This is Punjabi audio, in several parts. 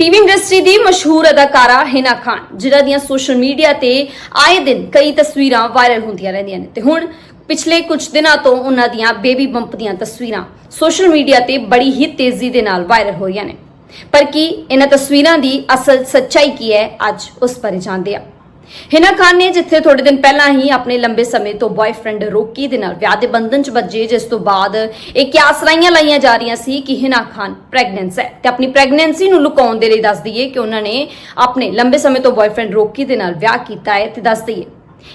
ਟੀਵੀ ਇੰਡਸਟਰੀ ਦੀ ਮਸ਼ਹੂਰ ਅਦਾਕਾਰਾ ਹਿਨਾ ਖਾਨ ਜਿਨ੍ਹਾਂ ਦੀਆਂ ਸੋਸ਼ਲ ਮੀਡੀਆ ਤੇ ਆਏ ਦਿਨ ਕਈ ਤਸਵੀਰਾਂ ਵਾਇਰਲ ਹੁੰਦੀਆਂ ਰਹਿੰਦੀਆਂ ਨੇ। ਤੇ ਹੁਣ ਪਿਛਲੇ ਕੁਝ ਦਿਨਾਂ ਤੋਂ ਉਹਨਾਂ ਦੀਆਂ ਬੇਬੀ ਬੰਪ ਦੀਆਂ ਤਸਵੀਰਾਂ ਸੋਸ਼ਲ ਮੀਡੀਆ ਤੇ ਬੜੀ ਹੀ ਤੇਜ਼ੀ ਦੇ ਨਾਲ ਵਾਇਰਲ ਹੋ ਰਹੀਆਂ ਨੇ। ਪਰ ਕੀ ਇਹਨਾਂ ਤਸਵੀਰਾਂ ਦੀ ਅਸਲ ਸੱਚਾਈ ਕੀ ਹੈ, ਅੱਜ ਉਸ ਬਾਰੇ ਜਾਣਦੇ ਹਾਂ। ਹਿਨਾ ਖਾਨ ਨੇ ਜਿੱਥੇ ਥੋੜੇ ਦਿਨ ਪਹਿਲਾਂ ਹੀ ਆਪਣੇ ਲੰਬੇ ਸਮੇਂ ਤੋਂ ਬॉयਫ੍ਰੈਂਡ ਰੋਕੀ ਦੇ ਨਾਲ ਵਿਆਹ ਦੇ ਬੰਧਨ 'ਚ ਬੱਜੇ ਜਿਸ ਤੋਂ ਬਾਅਦ ਇਹ ਕਿਆਸਰਾਈਆਂ ਲਾਈਆਂ ਜਾ ਰਹੀਆਂ ਸੀ ਕਿ ਹਿਨਾ ਖਾਨ ਪ੍ਰੈਗਨੈਂਸ ਹੈ। ਤੇ ਆਪਣੀ ਪ੍ਰੈਗਨੈਂਸੀ ਨੂੰ ਲੁਕਾਉਣ ਦੇ ਲਈ ਦੱਸ ਦਈਏ ਕਿ ਉਹਨਾਂ ਨੇ ਆਪਣੇ ਲੰਬੇ ਸਮੇਂ ਤੋਂ ਬॉयਫ੍ਰੈਂਡ ਰੋਕੀ ਦੇ ਨਾਲ ਵਿਆਹ ਕੀਤਾ ਹੈ ਤੇ ਦੱਸ ਦਈਏ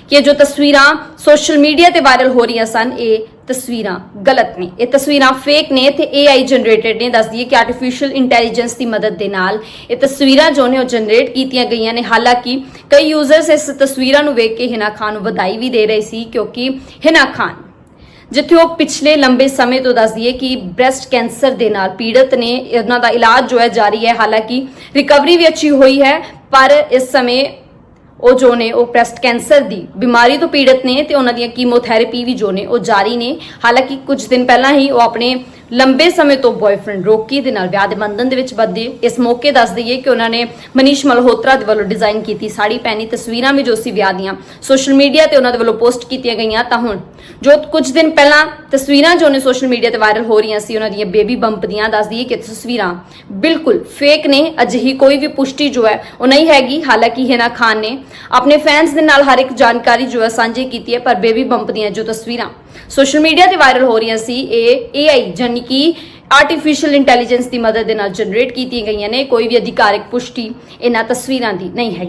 ਕਿ ਇਹ ਜੋ ਤਸਵੀਰਾਂ ਸੋਸ਼ਲ ਮੀਡੀਆ ਤੇ ਵਾਇਰਲ ਹੋ ਰਹੀਆਂ ਸਨ, ਇਹ ਤਸਵੀਰਾਂ ਗਲਤ ਨੇ। ਇਹ ਤਸਵੀਰਾਂ ਫੇਕ ਨੇ ਤੇ AI ਜਨਰੇਟਡ ਨੇ। ਦੱਸਦੀ ਹੈ ਕਿ ਆਰਟੀਫੀਸ਼ੀਅਲ ਇੰਟੈਲੀਜੈਂਸ ਦੀ ਮਦਦ ਦੇ ਨਾਲ ਇਹ ਤਸਵੀਰਾਂ ਜੋ ਨੇ ਉਹ ਜਨਰੇਟ ਕੀਤੀਆਂ ਗਈਆਂ ਨੇ। ਹਾਲਾਂਕਿ ਕਈ ਯੂਜ਼ਰਸ ਇਸ ਤਸਵੀਰਾਂ ਨੂੰ ਵੇਖ ਕੇ ਹਿਨਾ ਖਾਨ ਨੂੰ ਵਧਾਈ ਵੀ ਦੇ ਰਹੇ ਸੀ ਕਿਉਂਕਿ ਹਿਨਾ ਖਾਨ, ਜਿੱਥੇ ਉਹ ਪਿਛਲੇ ਲੰਬੇ ਸਮੇਂ ਤੋਂ ਦੱਸਦੀ ਹੈ ਕਿ ਬ੍ਰੈਸਟ ਕੈਂਸਰ ਦੇ ਨਾਲ ਪੀੜਤ ਨੇ, ਉਹਨਾਂ ਦਾ ਇਲਾਜ ਜੋ ਹੈ ਜਾਰੀ ਹੈ, ਹਾਲਾਂਕਿ ਰਿਕਵਰੀ ਵੀ ਅੱਛੀ ਹੋਈ ਹੈ, ਪਰ ਇਸ ਸਮੇਂ ਉਹ ਜੋ ਨੇ, ਉਹ ਬ੍ਰੈਸਟ ਕੈਂਸਰ ਦੀ ਬਿਮਾਰੀ ਤੋਂ ਪੀੜਤ ਨੇ ਤੇ ਉਹਨਾਂ ਦੀਆਂ ਕੀਮੋਥੈਰੇਪੀ ਵੀ ਜੋ ਨੇ, ਉਹ ਜਾਰੀ ਨੇ। ਹਾਲਾਂਕਿ ਕੁਝ ਦਿਨ ਪਹਿਲਾਂ ਹੀ ਉਹ ਆਪਣੇ ਲੰਬੇ ਸਮੇਂ ਤੋਂ ਬॉयਫ੍ਰੈਂਡ ਰੋਕੀ ਦੇ ਨਾਲ ਵਿਆਹ ਦੇ ਬੰਧਨ ਦੇ ਵਿੱਚ ਬੱਧੇ ਇਸ ਮੌਕੇ ਦੱਸ ਦਈਏ ਕਿ ਉਹਨਾਂ ਨੇ ਮਨੀਸ਼ ਮਲਹੋਤਰਾ ਦੇ ਵੱਲੋਂ ਡਿਜ਼ਾਈਨ ਕੀਤੀ ਸਾੜੀ ਪਹਿਨੀ ਤਸਵੀਰਾਂ ਵੀ ਜੋ ਸੀ ਵਿਆਹ ਦੀਆਂ। ਸੋਸ਼ਲ ਮੀਡੀਆ ਤੇ ਉਹਨਾਂ ਦੇ ਵੱਲੋਂ ਪੋਸਟ ਕੀਤੀਆਂ ਗਈਆਂ। ਤਾਂ ਹੁਣ ਜੋ ਕੁਝ ਦਿਨ ਪਹਿਲਾਂ ਤਸਵੀਰਾਂ ਜੋ ਨੇ ਸੋਸ਼ਲ ਮੀਡੀਆ ਤੇ ਵਾਇਰਲ ਹੋ ਰਹੀਆਂ ਸੀ, ਉਹਨਾਂ ਦੀਆਂ ਬੇਬੀ ਬੰਪ ਦੀਆਂ, ਦੱਸ ਦਈਏ ਕਿ ਤਸਵੀਰਾਂ ਬਿਲਕੁਲ ਫੇਕ ਨੇ, ਅਜਿਹੀ ਕੋਈ ਵੀ ਪੁਸ਼ਟੀ ਜੋ ਹੈ, ਉਹ ਨਹੀਂ ਹੈਗੀ। ਹਾਲਾਂਕਿ ਹਿਨਾ ਖਾਨ ਨੇ ਆਪਣੇ ਫੈਨਸ ਦੇ ਨਾਲ ਹਰ ਇੱਕ ਜਾਣਕਾਰੀ ਜੋ ਹੈ, ਸਾਂਝੀ ਕੀਤੀ ਹੈ, ਪਰ ਬੇਬੀ ਬੰਪ ਦੀਆਂ ਜੋ ਤਸਵੀਰਾਂ ਸੋਸ਼ਲ ਮੀਡੀਆ ਤੇ ਵਾਇਰਲ ਹੋ ਰਹੀਆਂ ਸੀ, ਇਹ AI ਜਾਨੀ ਕਿ ਆਰਟੀਫੀਸ਼ੀਅਲ ਇੰਟੈਲੀਜੈਂਸ ਦੀ ਮਦਦ ਦੇ ਨਾਲ ਜਨਰੇਟ ਕੀਤੀਆਂ ਗਈਆਂ ਨੇ, ਕੋਈ ਵੀ ਅਧਿਕਾਰਿਕ ਪੁਸ਼ਟੀ ਇਹਨਾਂ ਤਸਵੀਰਾਂ ਦੀ ਨਹੀਂ ਹੈਗੀ।